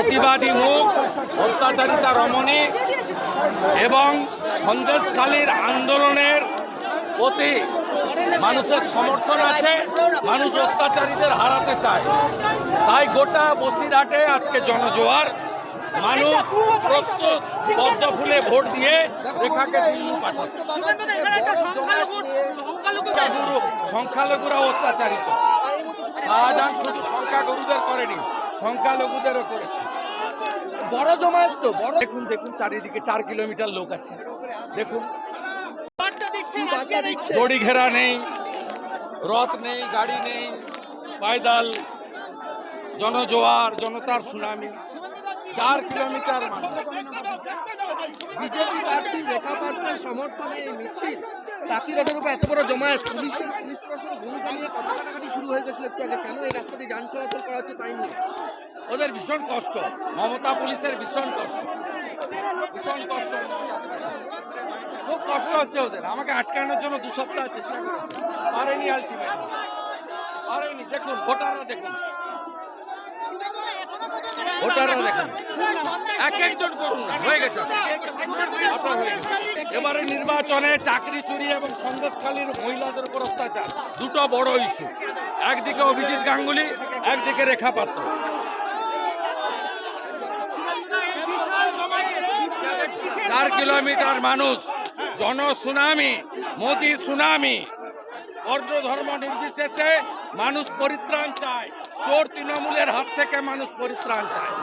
প্রতিবাদী মুখ, অত্যাচারিতা রমণী এবং সন্দেশখালীর আন্দোলনের প্রতি মানুষের সমর্থন আছে, মানুষ অত্যাচারীদের হারাতে চায়। তাই গোটা বসিরহাটে আজকে জনজোয়ার, মানুষ প্রস্তুত, পদ্ম ফুলে ভোট দিয়ে রেখাকে দিল্লি সংখ্যালঘুরা অত্যাচারিত। শাহজাহান শুধু সংখ্যাগুরুদের করেনি। সংখ্যালঘুদেরও করেছে। বড় জমায়েত তো বড় দেখুন দেখুন চারিদিকে চার কিলোমিটার লোক আছে। দেখুন। দড়ি ঘেরা নেই রথ নেই গাড়ি নেই পায়দাল জনজোয়ার জনতার সুনামি। চার কিলোমিটার বিজেপি প্রার্থী রেখা পাত্রের সমর্থনে এই মিছিল টাকি রোডের উপর এত বড় জমায়েত পুলিশের ওদের ভীষণ কষ্ট। মমতা পুলিশের ভীষণ কষ্ট। ভীষণ কষ্ট। খুব কষ্ট হচ্ছে ওদের। আমাকে আটকানোর জন্য দু সপ্তাহ চেষ্টা পারেনি আলটিমেট পারেনি। দেখুন, ভোটাররা দেখুন। ভোটাররা দেখুন। এক একজন করুন হয়ে গেছে। হয়ে গেছে। এবারে নির্বাচনে চাকরি চুরি এবং সন্দেশখালীর মহিলাদের উপর অত্যাচার। দুটো বড় ইস্যু একদিকে অভিজিৎ গাঙ্গুলি, একদিকে রেখা পাত্র। চার কিলোমিটার মানুষ জন সুনামি মোদি সুনামি। বর্ণ ধর্ম নির্বিশেষে মানুষ পরিত্রাণ চায়। চোর তৃণমূলের হাত থেকে মানুষ পরিত্রাণ চায়।